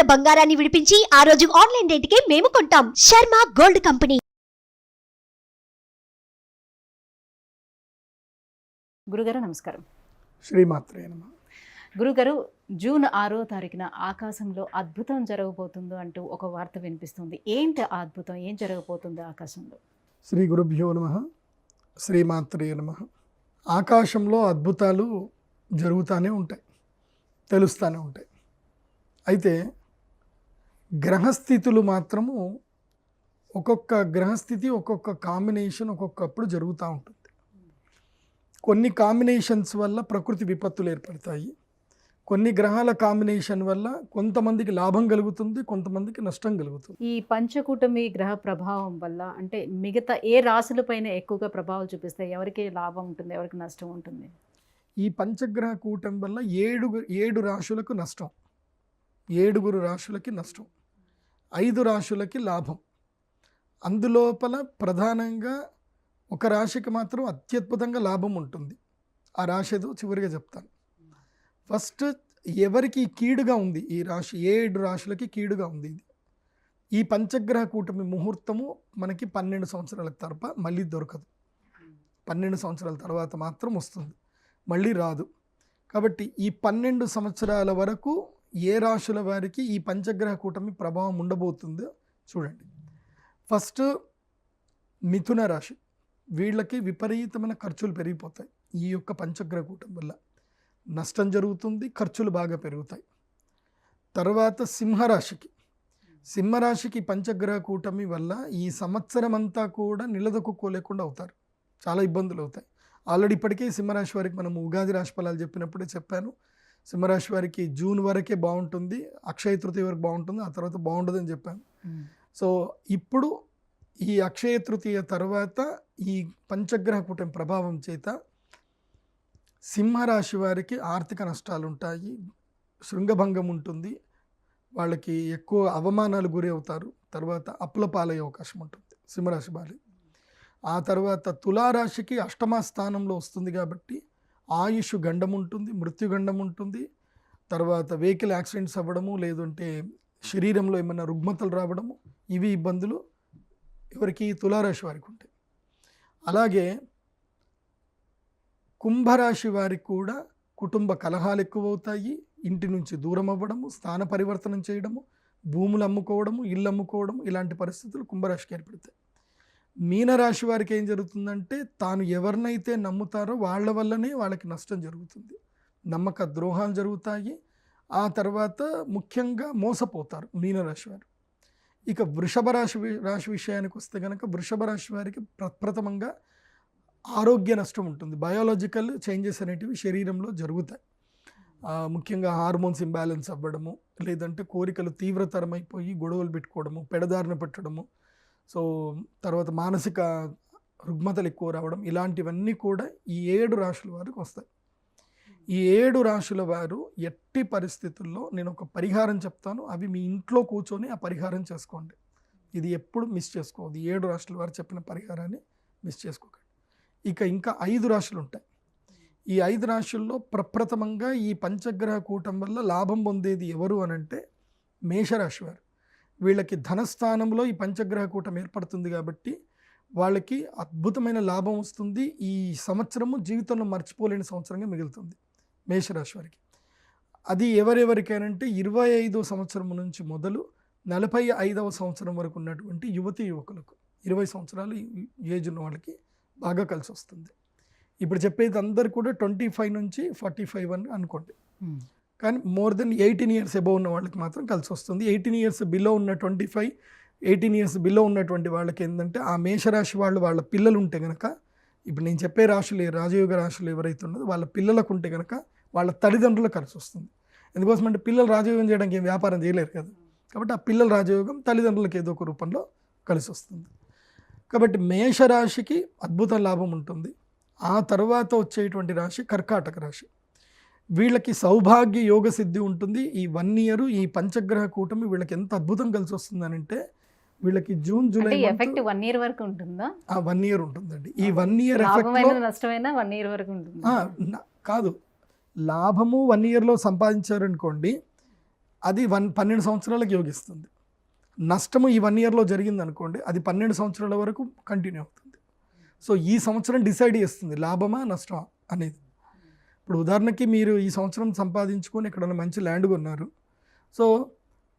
ఉన్న బంగారాన్ని విడిపించి ఆ రోజు ఆన్లైన్ రేటుకే మేము కొంటాం. Sharma gold company. గురుగారు నమస్కారం. శ్రీమాత్రే నమ. గురుగారు జూన్ ఆరో తారీఖున ఆకాశంలో అద్భుతం జరగబోతుందో అంటూ ఒక వార్త వినిపిస్తుంది. ఏంటి ఆ అద్భుతం? ఏం జరగబోతుంది ఆకాశంలో? శ్రీ గురుభ్యో నమ. శ్రీమాత్రే నమ. ఆకాశంలో అద్భుతాలు జరుగుతూనే ఉంటాయి. తెలుస్తూనే ఉంటాయి. అయితే గ్రహస్థితులు మాత్రము ఒక్కొక్క గ్రహస్థితి ఒక్కొక్క కాంబినేషన్ ఒక్కొక్కప్పుడు జరుగుతూ ఉంటుంది. కొన్ని కాంబినేషన్స్ వల్ల ప్రకృతి విపత్తులు ఏర్పడతాయి. కొన్ని గ్రహాల కాంబినేషన్ వల్ల కొంతమందికి లాభం కలుగుతుంది కొంతమందికి నష్టం కలుగుతుంది. ఈ పంచకూటమి గ్రహ ప్రభావం వల్ల అంటే మిగతా ఏ రాశులపైన ఎక్కువగా ప్రభావం చూపిస్తాయి? ఎవరికి లాభం ఉంటుంది ఎవరికి నష్టం ఉంటుంది? ఈ పంచగ్రహ కూటమి వల్ల ఏడు ఏడు రాశులకు నష్టం. ఏడుగురు రాశులకి నష్టం. ఐదు రాశులకి లాభం. అందులోపల ప్రధానంగా ఒక రాశికి మాత్రం అత్యద్భుతంగా లాభం ఉంటుంది. ఆ రాశి ఏదో చివరిగా చెప్తాను. ఫస్ట్ ఎవరికి కీడుగా ఉంది ఈ రాశి? ఏడు రాశులకి కీడుగా ఉంది ఇది. ఈ పంచగ్రహ కూటమి ముహూర్తము మనకి పన్నెండు సంవత్సరాల తరప మళ్ళీ దొరకదు. పన్నెండు సంవత్సరాల తర్వాత మాత్రం వస్తుంది. మళ్ళీ రాదు. కాబట్టి ఈ పన్నెండు సంవత్సరాల వరకు ఏ రాశుల వారికి ఈ పంచగ్రహ కూటమి ప్రభావం ఉండబోతుందో చూడండి. ఫస్ట్ మిథున రాశి. వీళ్ళకి విపరీతమైన ఖర్చులు పెరిగిపోతాయి ఈ యొక్క పంచగ్రహ కూటమి వల్ల. నష్టం జరుగుతుంది ఖర్చులు బాగా పెరుగుతాయి. తర్వాత సింహరాశికి. సింహరాశికి పంచగ్రహ కూటమి వల్ల ఈ సంవత్సరం అంతా కూడా నిలదొక్కుకోలేకుండా అవుతారు. చాలా ఇబ్బందులు అవుతాయి. ఆల్రెడీ ఇప్పటికే సింహరాశి వారికి మనం ఉగాది రాశి ఫలాలు చెప్పినప్పుడే చెప్పాను. సింహరాశి వారికి జూన్ వరకే బాగుంటుంది అక్షయ తృతీయ వరకు బాగుంటుంది ఆ తర్వాత బాగుండదని చెప్పాను. సో ఇప్పుడు ఈ అక్షయ తృతీయ తర్వాత ఈ పంచగ్రహ కూటమి ప్రభావం చేత సింహరాశి వారికి ఆర్థిక నష్టాలు ఉంటాయి శృంగభంగం ఉంటుంది వాళ్ళకి ఎక్కువ అవమానాలు గురి అవుతారు తర్వాత అప్పుల పాలయ్యే అవకాశం ఉంటుంది సింహరాశి వారి. ఆ తర్వాత తులారాశికి అష్టమ స్థానంలో వస్తుంది కాబట్టి ఆయుష్ గండం ఉంటుంది మృత్యుగండం ఉంటుంది. తర్వాత వెహికల్ యాక్సిడెంట్స్ అవ్వడము లేదంటే శరీరంలో ఏమైనా రుగ్మతలు రావడము ఇవి ఇబ్బందులు ఎవరికి తులారాశి వారికి ఉంటాయి. అలాగే కుంభరాశి వారికి కూడా కుటుంబ కలహాలు ఎక్కువ అవుతాయి ఇంటి నుంచి దూరం అవ్వడము స్థాన పరివర్తనం చేయడము భూములు అమ్ముకోవడము ఇల్లు అమ్ముకోవడము ఇలాంటి పరిస్థితులు కుంభరాశికి ఏర్పడతాయి. మీనరాశి వారికి ఏం జరుగుతుందంటే తాను ఎవరినైతే నమ్ముతారో వాళ్ళ వల్లనే వాళ్ళకి నష్టం జరుగుతుంది. నమ్మక ద్రోహాలు జరుగుతాయి. ఆ తర్వాత ముఖ్యంగా మోసపోతారు మీనరాశి వారు. ఇక వృషభ రాశి రాశి విషయానికి వస్తే కనుక వృషభ రాశి వారికి ప్రప్రథమంగా ఆరోగ్య నష్టం ఉంటుంది. బయాలజికల్ చేంజెస్ అనేటివి శరీరంలో జరుగుతాయి. ముఖ్యంగా హార్మోన్స్ ఇంబ్యాలెన్స్ అవ్వడము లేదంటే కోరికలు తీవ్రతరమైపోయి గొడవలు పెట్టుకోవడము పెడదారిన పెట్టడము సో తర్వాత మానసిక రుగ్మతలు ఎక్కువ రావడం ఇలాంటివన్నీ కూడా ఈ ఏడు రాశుల వారికి వస్తాయి. ఈ ఏడు రాశుల వారు ఎట్టి పరిస్థితుల్లో నేను ఒక పరిహారం చెప్తాను. అవి మీ ఇంట్లో కూర్చొని ఆ పరిహారం చేసుకోండి. ఇది ఎప్పుడు మిస్ చేసుకోవద్దు. ఈ ఏడు రాశుల వారు చెప్పిన పరిహారాన్ని మిస్ చేసుకోకండి. ఇక ఇంకా ఐదు రాశులు ఉంటాయి. ఈ ఐదు రాశుల్లో ప్రప్రథమంగా ఈ పంచగ్రహ కూటం వల్ల లాభం పొందేది ఎవరు అని అంటే మేషరాశి వారు. వీళ్ళకి ధనస్థానంలో ఈ పంచగ్రహ కూటం ఏర్పడుతుంది కాబట్టి వాళ్ళకి అద్భుతమైన లాభం వస్తుంది. ఈ సంవత్సరము జీవితంలో మర్చిపోలేని సంవత్సరంగా మిగులుతుంది మేషరాశి వారికి. అది ఎవరెవరికైనంటే ఇరవై ఐదో సంవత్సరం నుంచి మొదలు నలభై ఐదవ సంవత్సరం వరకు ఉన్నటువంటి యువతి యువకులకు ఇరవై సంవత్సరాలు ఏజ్ ఉన్న వాళ్ళకి బాగా కలిసి వస్తుంది ఇప్పుడు చెప్పేది అందరు కూడా ట్వంటీ ఫైవ్ నుంచి ఫార్టీ ఫైవ్ అని అనుకోండి. కానీ more than eighteen years above ఉన్న వాళ్ళకి మాత్రం కలిసి వస్తుంది. ఎయిటీన్ ఇయర్స్ బిలో ఉన్న twenty five eighteen years below ఉన్నటువంటి వాళ్ళకి ఏంటంటే ఆ మేషరాశి వాళ్ళు వాళ్ళ పిల్లలు ఉంటే కనుక ఇప్పుడు నేను చెప్పే రాశులు రాజయోగ రాశులు ఎవరైతే ఉన్నదో వాళ్ళ పిల్లలకు ఉంటే కనుక వాళ్ళ తల్లిదండ్రులకు కలిసి వస్తుంది. ఎందుకోసం అంటే పిల్లలు రాజయోగం చేయడానికి ఏం వ్యాపారం చేయలేరు కదా. కాబట్టి ఆ పిల్లల రాజయోగం తల్లిదండ్రులకు ఏదో ఒక రూపంలో కలిసి వస్తుంది. కాబట్టి మేషరాశికి అద్భుత లాభం ఉంటుంది. ఆ తర్వాత వచ్చేటువంటి రాశి కర్కాటక రాశి. వీళ్ళకి సౌభాగ్య యోగ సిద్ధి ఉంటుంది. ఈ వన్ ఇయర్ ఈ పంచగ్రహ కూటమి వీళ్ళకి ఎంత అద్భుతం కలిసి వస్తుందనంటే వీళ్ళకి జూన్ అంటే జూలై ఎఫెక్ట్ వన్ ఇయర్ వరకు ఉంటుందా? వన్ ఇయర్ ఉంటుందండి. ఈ వన్ ఇయర్ ఎఫెక్ట్ నష్టమైనా వన్ ఇయర్ వరకు ఉంటుంది? కాదు. లాభము వన్ ఇయర్లో సంపాదించారనుకోండి అది వన్ పన్నెండు సంవత్సరాలకు యోగిస్తుంది. నష్టము ఈ వన్ ఇయర్లో జరిగింది అనుకోండి అది పన్నెండు సంవత్సరాల వరకు కంటిన్యూ అవుతుంది. సో ఈ సంవత్సరం డిసైడ్ చేస్తుంది లాభమా నష్టమా అనేది. ఇప్పుడు ఉదాహరణకి మీరు ఈ సంవత్సరం సంపాదించుకొని ఎక్కడైనా మంచి ల్యాండ్ కొన్నారు. సో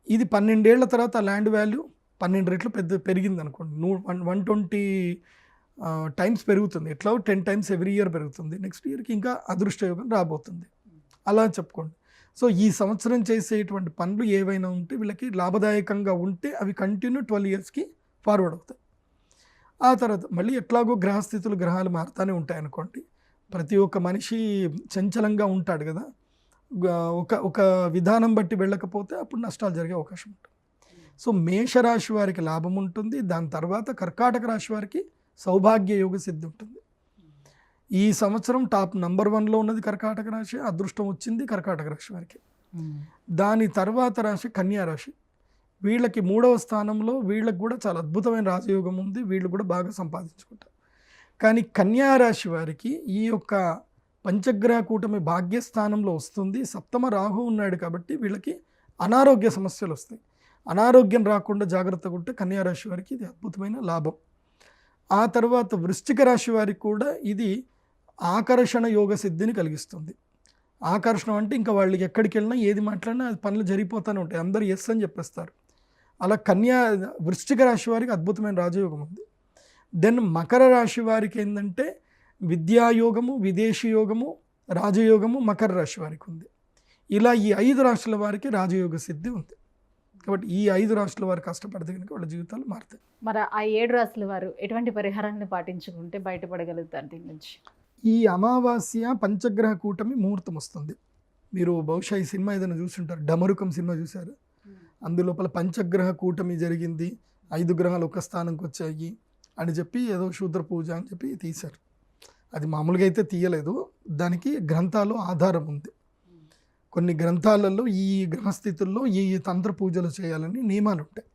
ఇది పన్నెండేళ్ళ తర్వాత ఆ ల్యాండ్ వాల్యూ పన్నెండు రెట్లు పెద్ద పెరిగింది అనుకోండి నూ వన్ వన్ ట్వంటీ టైమ్స్ పెరుగుతుంది. ఎట్లా? టెన్ టైమ్స్ ఎవ్రీ ఇయర్ పెరుగుతుంది. నెక్స్ట్ ఇయర్కి ఇంకా అదృష్టయోగం రాబోతుంది. అలా చెప్పుకోండి. సో ఈ సంవత్సరం చేసేటువంటి పనులు ఏవైనా ఉంటే వీళ్ళకి లాభదాయకంగా ఉంటే అవి కంటిన్యూ ట్వెల్వ్ ఇయర్స్కి ఫార్వర్డ్ అవుతాయి. ఆ తర్వాత మళ్ళీ ఎట్లాగో గ్రహస్థితులు గ్రహాలు మారుతూనే ఉంటాయి అనుకోండి ప్రతి ఒక్క మనిషి చంచలంగా ఉంటాడు కదా. ఒక ఒక విధానం బట్టి వెళ్ళకపోతే అప్పుడు నష్టాలు జరిగే అవకాశం ఉంటుంది. సో మేషరాశి వారికి లాభం ఉంటుంది. దాని తర్వాత కర్కాటక రాశి వారికి సౌభాగ్య యోగ సిద్ధి ఉంటుంది. ఈ సంవత్సరం టాప్ నంబర్ వన్లో ఉన్నది కర్కాటక రాశి అదృష్టం వచ్చింది కర్కాటక రాశి వారికి. దాని తర్వాత రాశి కన్యా రాశి. వీళ్ళకి మూడవ స్థానంలో వీళ్ళకి కూడా చాలా అద్భుతమైన రాజయోగం ఉంది. వీళ్ళు కూడా బాగా సంపాదించుకుంటారు. కానీ కన్యా రాశి వారికి ఈ యొక్క పంచగ్రహ కూటమి భాగ్యస్థానంలో వస్తుంది. సప్తమ రాహు ఉన్నాడు కాబట్టి వీళ్ళకి అనారోగ్య సమస్యలు వస్తాయి. అనారోగ్యం రాకుండా జాగ్రత్తగా ఉంటే కన్యా రాశి వారికి ఇది అద్భుతమైన లాభం. ఆ తర్వాత వృశ్చిక రాశి వారికి కూడా ఇది ఆకర్షణ యోగ సిద్ధిని కలిగిస్తుంది. ఆకర్షణ అంటే ఇంకా వాళ్ళకి ఎక్కడికి వెళ్ళినా ఏది మాట్లాడినా అది పనులు జరిగిపోతూనే ఉంటాయి. అందరూ ఎస్ అని చెప్పేస్తారు. అలా కన్యా వృశ్చిక రాశి వారికి అద్భుతమైన రాజయోగం ఉంది. దెన్ మకర రాశి వారికి ఏంటంటే విద్యాయోగము విదేశీ యోగము రాజయోగము మకర రాశి వారికి ఉంది. ఇలా ఈ ఐదు రాష్ట్రాల వారికి రాజయోగ సిద్ధి ఉంది. కాబట్టి ఈ ఐదు రాష్ట్రాల వారు కష్టపడితే కనుక వాళ్ళ జీవితాలు మారుతాయి. మరి ఆ ఏడు రాసుల వారు ఎటువంటి పరిహారాన్ని పాటించుకుంటే బయటపడగలుగుతారు దీని నుంచి? ఈ అమావాస్య పంచగ్రహ కూటమి ముహూర్తం వస్తుంది. మీరు బహుశా ఈ సినిమా ఏదైనా చూసుంటారు. డమరుకం సినిమా చూశారు. అందులోపల పంచగ్రహ కూటమి జరిగింది. ఐదు గ్రహాలు ఒక స్థానంకి వచ్చాయి. అని చెప్పి ఏదో శూద్ర పూజ అని చెప్పి తీశారు. అది మామూలుగా అయితే తీయలేదు. దానికి గ్రంథాలు ఆధారం ఉంది. కొన్ని గ్రంథాలలో ఈ గ్రహస్థితుల్లో ఈ తంత్ర పూజలు చేయాలని నియమాలు ఉంటాయి.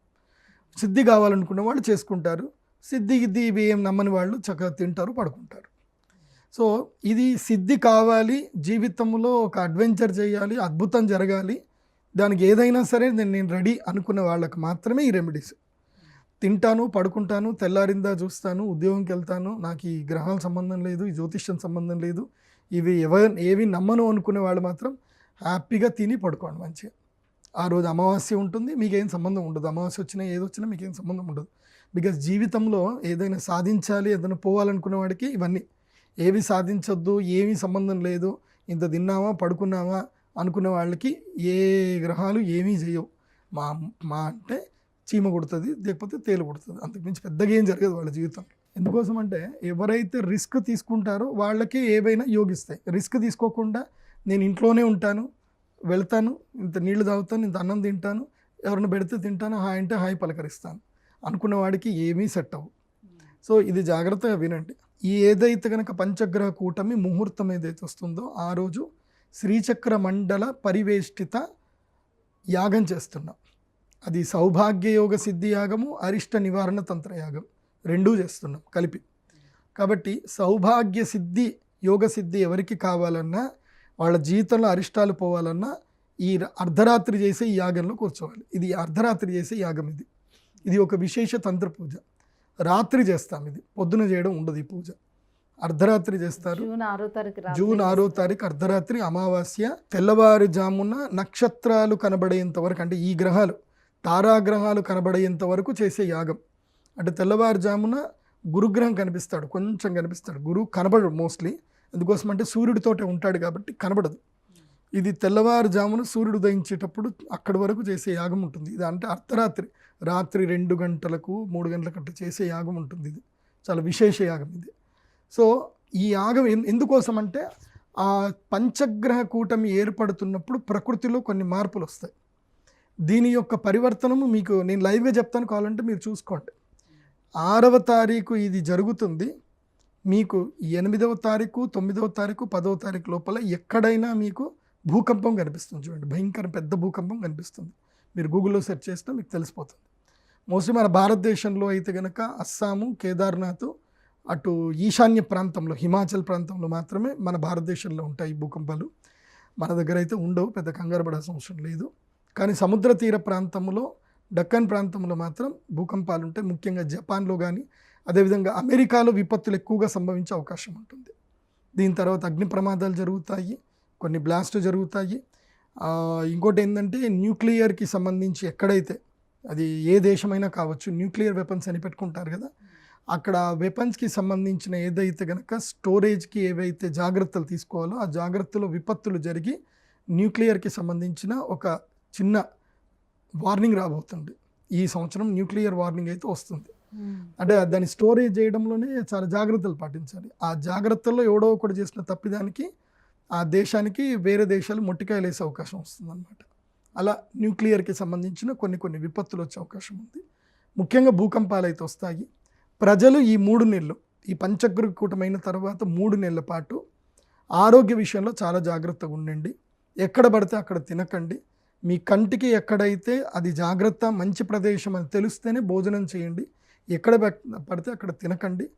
సిద్ధి కావాలనుకున్న వాళ్ళు చేసుకుంటారు. సిద్ధి గిద్ది ఇవి ఏం నమ్మని వాళ్ళు చక్కగా తింటారు పడుకుంటారు. సో ఇది సిద్ధి కావాలి జీవితంలో ఒక అడ్వెంచర్ చేయాలి అద్భుతం జరగాలి దానికి ఏదైనా సరే నేను నేను రెడీ అనుకునే వాళ్ళకి మాత్రమే ఈ రెమెడీస్. తింటాను పడుకుంటాను తెల్లారిందా చూస్తాను ఉద్యోగంకి వెళ్తాను. నాకు ఈ గ్రహాల సంబంధం లేదు ఈ జ్యోతిష్యం సంబంధం లేదు. ఇవి ఎవ ఏవి నమ్మను అనుకునే వాళ్ళు మాత్రం హ్యాపీగా తిని పడుకోండి మంచిగా. ఆ రోజు అమావాస్య ఉంటుంది మీకేం సంబంధం ఉండదు. అమావాస్య వచ్చినా ఏది వచ్చినా మీకేం సంబంధం ఉండదు. బికాజ్ జీవితంలో ఏదైనా సాధించాలి ఏదైనా పోవాలనుకునే వాడికి ఇవన్నీ. ఏవి సాధించొద్దు ఏమీ సంబంధం లేదు. ఇంత తిన్నామా పడుకున్నావా అనుకునే వాళ్ళకి ఏ గ్రహాలు ఏమీ చేయవు. మా మా అంటే చీమ కొడుతుంది లేకపోతే తేలు కొడుతుంది. అంతకుమించి పెద్దగా ఏం జరగదు వాళ్ళ జీవితం. ఎందుకోసం అంటే ఎవరైతే రిస్క్ తీసుకుంటారో వాళ్ళకే ఏవైనా యోగిస్తాయి. రిస్క్ తీసుకోకుండా నేను ఇంట్లోనే ఉంటాను వెళ్తాను ఇంత నీళ్ళు తాగుతాను ఇంత అన్నం తింటాను ఎవరిని పెడితే తింటాను హాయ్ అంటే హాయ్ పలకరిస్తాను. అనుకున్న వాడికి ఏమీ సెట్ అవ్వు సో ఇది జాగ్రత్తగా వినండి. ఏదైతే కనుక పంచగ్రహ కూటమి ముహూర్తం ఏదైతే వస్తుందో ఆ రోజు శ్రీచక్ర మండల పరివేష్టిత యాగం చేస్తున్నాం. అది సౌభాగ్య యోగ సిద్ధి యాగము అరిష్ట నివారణ తంత్ర యాగం రెండూ చేస్తున్నాం కలిపి. కాబట్టి సౌభాగ్య సిద్ధి యోగ సిద్ధి ఎవరికి కావాలన్నా వాళ్ళ జీవితంలో అరిష్టాలు పోవాలన్నా ఈ అర్ధరాత్రి చేసే ఈ యాగంలో కూర్చోవాలి. ఇది అర్ధరాత్రి చేసే యాగం ఇది. ఇది ఒక విశేష తంత్ర పూజ. రాత్రి చేస్తాం ఇది. పొద్దున చేయడం ఉండదు ఈ పూజ. అర్ధరాత్రి చేస్తారు. జూన్ ఆరో తారీఖు రాత్రి జూన్ ఆరో తారీఖు అర్ధరాత్రి అమావాస్య. తెల్లవారుజామున నక్షత్రాలు కనబడేంత వరకు అంటే ఈ గ్రహాలు తారాగ్రహాలు కనబడేంత వరకు చేసే యాగం. అంటే తెల్లవారుజామున గురుగ్రహం కనిపిస్తాడు కొంచెం కనిపిస్తాడు. గురువు కనబడడు మోస్ట్లీ అందుకోసం అంటే సూర్యుడితోటే ఉంటాడు కాబట్టి కనబడదు. ఇది తెల్లవారుజామున సూర్యుడు ఉదయించేటప్పుడు అక్కడి వరకు చేసే యాగం ఉంటుంది. ఇది అంటే అర్ధరాత్రి రాత్రి రెండు గంటలకు మూడు గంటలకు అట్లా చేసే యాగం ఉంటుంది ఇది. చాలా విశేష యాగం ఇది. సో ఈ యాగం ఎందుకోసం అంటే ఆ పంచగ్రహ కూటమి ఏర్పడుతున్నప్పుడు ప్రకృతిలో కొన్ని మార్పులు వస్తాయి. దీని యొక్క పరివర్తనము మీకు నేను లైవ్గా చెప్తాను కావాలంటే మీరు చూసుకోండి. ఆరవ తారీఖు ఇది జరుగుతుంది. మీకు ఎనిమిదవ తారీఖు తొమ్మిదవ తారీఖు పదవ తారీఖు లోపల ఎక్కడైనా మీకు భూకంపం కనిపిస్తుంది చూడండి. భయంకర పెద్ద భూకంపం కనిపిస్తుంది. మీరు గూగుల్లో సెర్చ్ చేస్తే మీకు తెలిసిపోతుంది. మోస్ట్లీ మన భారతదేశంలో అయితే కనుక అస్సాము కేదార్నాథ్ అటు ఈశాన్య ప్రాంతంలో హిమాచల్ ప్రాంతంలో మాత్రమే మన భారతదేశంలో ఉంటాయి భూకంపాలు. మన దగ్గర అయితే ఉండవు పెద్ద కంగారు పడాల్సిన అవసరం లేదు. కానీ సముద్ర తీర ప్రాంతంలో డక్కన్ ప్రాంతంలో మాత్రం భూకంపాలు ఉంటాయి ముఖ్యంగా జపాన్లో కానీ అదేవిధంగా అమెరికాలో విపత్తులు ఎక్కువగా సంభవించే అవకాశం ఉంటుంది. దీని తర్వాత అగ్ని ప్రమాదాలు జరుగుతాయి కొన్ని బ్లాస్ట్లు జరుగుతాయి. ఇంకోటి ఏంటంటే న్యూక్లియర్కి సంబంధించి ఎక్కడైతే అది ఏ దేశమైనా కావచ్చు న్యూక్లియర్ వెపన్స్ అని పెట్టుకుంటారు కదా అక్కడ వెపన్స్కి సంబంధించిన ఏదైతే గనక స్టోరేజ్కి ఏవైతే జాగ్రత్తలు తీసుకోవాలో ఆ జాగ్రత్తలో విపత్తులు జరిగి న్యూక్లియర్కి సంబంధించిన ఒక చిన్న వార్నింగ్ రాబోతుంది. ఈ సంవత్సరం న్యూక్లియర్ వార్నింగ్ అయితే వస్తుంది. అంటే దాన్ని స్టోరేజ్ చేయడంలోనే చాలా జాగ్రత్తలు పాటించాలి. ఆ జాగ్రత్తల్లో ఎవడో ఒకటి చేసిన తప్పిదానికి ఆ దేశానికి వేరే దేశాలు మొట్టికాయలు వేసే అవకాశం వస్తుందన్నమాట. అలా న్యూక్లియర్కి సంబంధించిన కొన్ని కొన్ని విపత్తులు వచ్చే అవకాశం ఉంది. ముఖ్యంగా భూకంపాలు అయితే వస్తాయి. ప్రజలు ఈ మూడు నెలలు ఈ పంచగ్ర కూటమైన తర్వాత మూడు నెలల పాటు ఆరోగ్య విషయంలో చాలా జాగ్రత్తగా ఉండండి. ఎక్కడ పడితే అక్కడ తినకండి. మీ కంటికి ఎక్కడైతే అది జాగ్రత్త మంచి ప్రదేశం అని తెలిస్తేనే భోజనం చేయండి. ఎక్కడ పడితే అక్కడ తినకండి.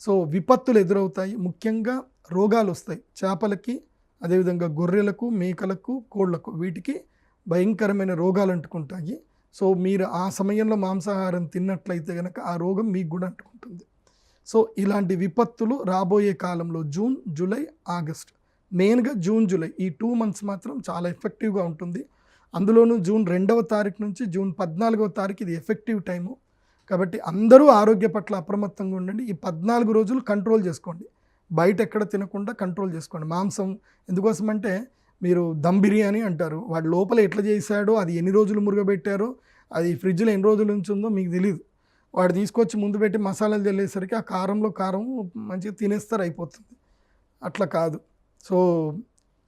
సో విపత్తులు ఎదురవుతాయి. ముఖ్యంగా రోగాలు వస్తాయి. చేపలకి అదేవిధంగా గొర్రెలకు మేకలకు కోళ్ళకు వీటికి భయంకరమైన రోగాలు అంటుకుంటాయి. సో మీరు ఆ సమయంలో మాంసాహారం తిన్నట్లయితే కనుక ఆ రోగం మీకు కూడా అంటుకుంటుంది. సో ఇలాంటి విపత్తులు రాబోయే కాలంలో జూన్ జూలై ఆగస్ట్ మెయిన్గా జూన్ జూలై ఈ టూ మంత్స్ మాత్రం చాలా ఎఫెక్టివ్గా ఉంటుంది. అందులోనూ జూన్ రెండవ తారీఖు నుంచి జూన్ పద్నాలుగవ తారీఖు ఇది ఎఫెక్టివ్ టైము. కాబట్టి అందరూ ఆరోగ్య పట్ల అప్రమత్తంగా ఉండండి. ఈ పద్నాలుగు రోజులు కంట్రోల్ చేసుకోండి. బయట ఎక్కడ తినకుండా కంట్రోల్ చేసుకోండి. మాంసం ఎందుకోసం అంటే మీరు దమ్ బిర్యానీ అంటారు. వాడు లోపల ఎట్లా చేశాడో అది ఎన్ని రోజులు మురుగబెట్టారో అది ఫ్రిడ్జ్లో ఎన్ని రోజులు ఉంచుందో మీకు తెలియదు వాడు తీసుకొచ్చి ముందు పెట్టి మసాలాలు చల్లేసరికి ఆ కారంలో కారం మంచిగా తినేస్తారు అయిపోతుంది. అట్లా కాదు. సో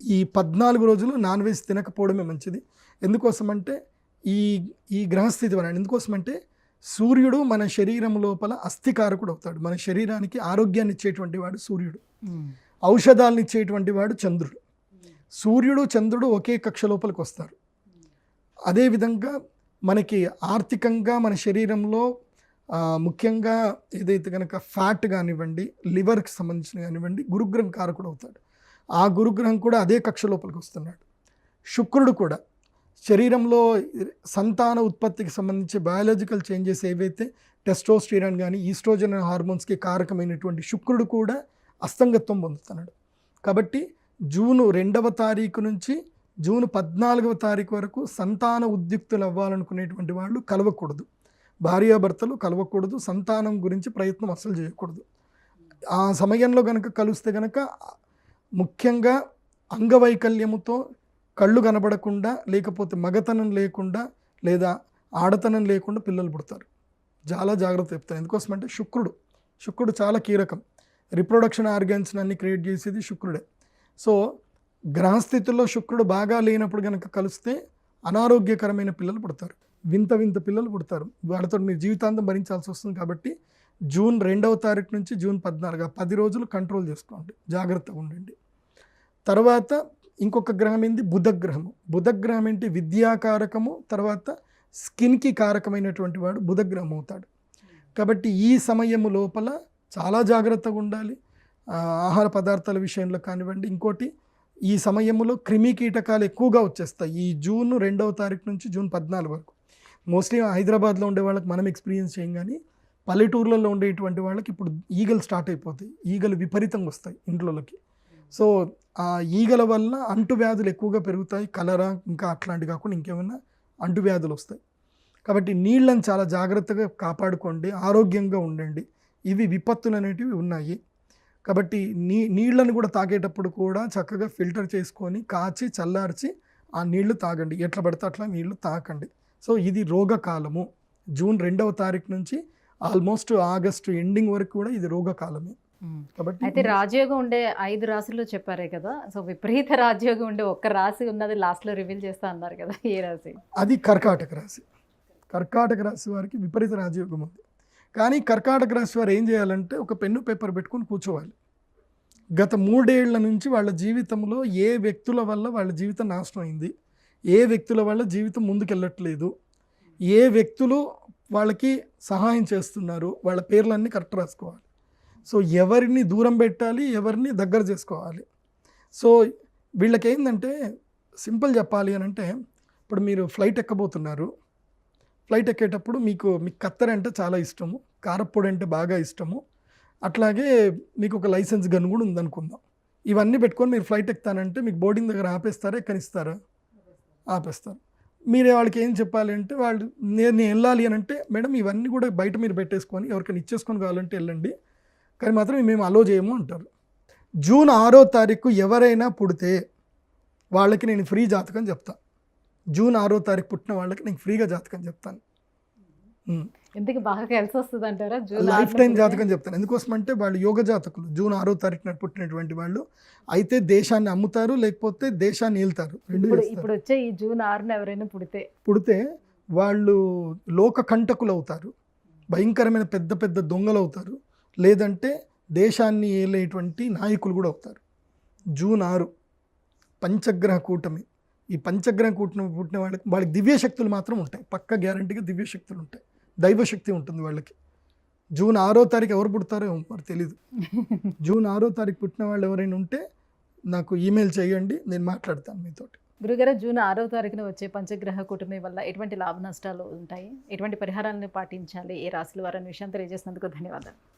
ఈ పద్నాలుగు రోజులు నాన్ వెజ్ తినకపోవడమే మంచిది. ఎందుకోసమంటే ఈ ఈ గ్రహస్థితి వలన ఎందుకోసమంటే సూర్యుడు మన శరీరం లోపల అస్థికారకుడు అవుతాడు. మన శరీరానికి ఆరోగ్యాన్ని ఇచ్చేటువంటి వాడు సూర్యుడు. ఔషధాలను ఇచ్చేటువంటి వాడు చంద్రుడు. సూర్యుడు చంద్రుడు ఒకే కక్ష లోపలికి వస్తారు. అదేవిధంగా మనకి ఆర్థికంగా మన శరీరంలో ముఖ్యంగా ఏదైతే కనుక ఫ్యాట్ కానివ్వండి లివర్కి సంబంధించిన కానివ్వండి గురుగ్రహం కారకుడు అవుతాడు. ఆ గురుగ్రహం కూడా అదే కక్ష లోపలికి వస్తున్నాడు. శుక్రుడు కూడా శరీరంలో సంతాన ఉత్పత్తికి సంబంధించి బయాలజికల్ చేంజెస్ ఏవైతే టెస్టోస్టిరాన్ కానీ ఈస్ట్రోజన్ హార్మోన్స్కి కారకమైనటువంటి శుక్రుడు కూడా అస్తంగత్వం పొందుతున్నాడు. కాబట్టి జూను రెండవ తారీఖు నుంచి జూన్ పద్నాలుగవ తారీఖు వరకు సంతాన ఉద్యుక్తులు అవ్వాలనుకునేటువంటి వాళ్ళు కలవకూడదు. భార్యాభర్తలు కలవకూడదు. సంతానం గురించి ప్రయత్నం అస్సలు చేయకూడదు. ఆ సమయంలో కనుక కలిస్తే కనుక ముఖ్యంగా అంగవైకల్యముతో కళ్ళు కనబడకుండా లేకపోతే మగతనం లేకుండా లేదా ఆడతనం లేకుండా పిల్లలు పుడతారు. చాలా జాగ్రత్త చెప్తాను. ఎందుకోసమంటే శుక్రుడు శుక్రుడు చాలా కీలకం. రిప్రొడక్షన్ ఆర్గాన్స్ని అన్ని క్రియేట్ చేసేది శుక్రుడే. సో గ్రహస్థితుల్లో శుక్రుడు బాగా లేనప్పుడు కనుక కలిస్తే అనారోగ్యకరమైన పిల్లలు పుడతారు. వింత వింత పిల్లలు పుడతారు. వాళ్ళతో మీరు జీవితాంతం భరించాల్సి వస్తుంది కాబట్టి జూన్ రెండవ తారీఖు నుంచి జూన్ పద్నాలుగు పది రోజులు కంట్రోల్ చేసుకోండి. జాగ్రత్తగా ఉండండి. తర్వాత ఇంకొక గ్రహం ఏంది? బుధగ్రహము. బుధగ్రహం ఏంటి? విద్యాకారకము తర్వాత స్కిన్కి కారకమైనటువంటి వాడు బుధగ్రహం అవుతాడు. కాబట్టి ఈ సమయము లోపల చాలా జాగ్రత్తగా ఉండాలి. ఆహార పదార్థాల విషయంలో కానివ్వండి ఇంకోటి ఈ సమయంలో క్రిమి కీటకాలు ఎక్కువగా వచ్చేస్తాయి. ఈ జూన్ రెండవ తారీఖు నుంచి జూన్ పద్నాలుగు వరకు. మోస్ట్లీ హైదరాబాద్లో ఉండే వాళ్ళకి మనం ఎక్స్పీరియన్స్ చేయం కానీ పల్లెటూర్లలో ఉండేటువంటి వాళ్ళకి ఇప్పుడు ఈగలు స్టార్ట్ అయిపోతాయి. ఈగలు విపరీతంగా వస్తాయి ఇంట్లోకి. సో ఆ ఈగల వల్ల అంటువ్యాధులు ఎక్కువగా పెరుగుతాయి. కలరా ఇంకా అట్లాంటి కాకుండా ఇంకేమైనా అంటువ్యాధులు వస్తాయి. కాబట్టి నీళ్ళని చాలా జాగ్రత్తగా కాపాడుకోండి. ఆరోగ్యంగా ఉండండి. ఇవి విపత్తులు అనేటివి ఉన్నాయి. కాబట్టి నీ నీళ్ళని కూడా తాగేటప్పుడు కూడా చక్కగా ఫిల్టర్ చేసుకొని కాచి చల్లార్చి ఆ నీళ్ళు తాగండి. ఎట్లా పడితే అట్లా నీళ్ళు తాకండి. సో ఇది రోగకాలము. జూన్ రెండవ తారీఖు నుంచి ఆల్మోస్ట్ ఆగస్టు ఎండింగ్ వరకు కూడా ఇది రోగకాలమే. కాబట్టి అయితే రాజయోగం ఉండే ఐదు రాశులు చెప్పారే కదా సో విపరీత రాజయోగం ఉండే ఒక్క రాశి ఉన్నది లాస్ట్లో రివీల్ చేస్తా అన్నారు కదా ఏ రాశి? అది కర్కాటక రాశి. కర్కాటక రాశి వారికి విపరీత రాజయోగం ఉంది. కానీ కర్కాటక రాశి వారు ఏం చేయాలంటే ఒక పెన్ను పేపర్ పెట్టుకొని కూర్చోవాలి. గత మూడేళ్ళ నుంచి వాళ్ళ జీవితంలో ఏ వ్యక్తుల వల్ల వాళ్ళ జీవితం నాశనం అయింది ఏ వ్యక్తుల వల్ల జీవితం ముందుకెళ్ళట్లేదు ఏ వ్యక్తులు వాళ్ళకి సహాయం చేస్తున్నారు వాళ్ళ పేర్లన్నీ కరెక్ట్ రాసుకోవాలి. సో ఎవరిని దూరం పెట్టాలి ఎవరిని దగ్గర చేసుకోవాలి. సో వీళ్ళకి ఏంటంటే సింపుల్ చెప్పాలి అని అంటే ఇప్పుడు మీరు ఫ్లైట్ ఎక్కబోతున్నారు. ఫ్లైట్ ఎక్కేటప్పుడు మీకు మీకు కత్తెర అంటే చాలా ఇష్టము కారప్పొడి అంటే బాగా ఇష్టము. అట్లాగే మీకు ఒక లైసెన్స్ గన్ కూడా ఉందనుకుందాం. ఇవన్నీ పెట్టుకొని మీరు ఫ్లైట్ ఎక్కుతానంటే మీకు బోర్డింగ్ దగ్గర ఆపేస్తారా ఎక్కనిస్తారా? ఆపేస్తారు. మీరే వాళ్ళకి ఏం చెప్పాలి అంటే వాళ్ళు నేను నేను వెళ్ళాలి అని అంటే మేడం ఇవన్నీ కూడా బయట మీరు పెట్టేసుకొని ఎవరికైనా ఇచ్చేసుకొని కావాలంటే వెళ్ళండి. కానీ మాత్రం మేము అలో చేయము అంటారు. జూన్ ఆరో తారీఖు ఎవరైనా పుడితే వాళ్ళకి నేను ఫ్రీ జాతకం చెప్తా. జూన్ ఆరో తారీఖు పుట్టిన వాళ్ళకి నేను ఫ్రీగా జాతకం చెప్తాను. ఎందుకు బాగా కలిసి వస్తుంది అంటారా లైఫ్ టైం? జాతకం చెప్తాను. ఎందుకోసం అంటే వాళ్ళు యోగ జాతకులు. జూన్ ఆరో తారీఖున పుట్టినటువంటి వాళ్ళు. అయితే దేశాన్ని అమ్ముతారు లేకపోతే దేశాన్ని ఏళ్తారు రెండు ఇప్పుడు వచ్చే ఈ జూన్ ఆరున ఎవరైనా పుడితే? పుడితే వాళ్ళు లోక కంటకులు అవుతారు భయంకరమైన పెద్ద పెద్ద దొంగలు అవుతారు లేదంటే దేశాన్ని ఏలేటువంటి నాయకులు కూడా అవుతారు. జూన్ ఆరు పంచగ్రహ కూటమి. ఈ పంచగ్రహ కూటమి పుట్టిన వాళ్ళకి వాళ్ళకి దివ్యశక్తులు మాత్రం ఉంటాయి. పక్క గ్యారంటీగా దివ్యశక్తులు ఉంటాయి. దైవశక్తి ఉంటుంది వాళ్ళకి. జూన్ ఆరో తారీఖు ఎవరు పుడతారో మరి తెలీదు. జూన్ ఆరో తారీఖు పుట్టిన వాళ్ళు ఎవరైనా ఉంటే నాకు ఈమెయిల్ చేయండి నేను మాట్లాడతాను మీతోటి. గురుగారు జూన్ ఆరో తారీఖున వచ్చే పంచగ్రహ కూటమి వల్ల ఎటువంటి లాభ నష్టాలు ఉంటాయి? ఎటువంటి పరిహారాలను పాటించాలి? ఏ రాశుల వారు అనే విషయం తెలియజేసినందుకు ధన్యవాదాలు.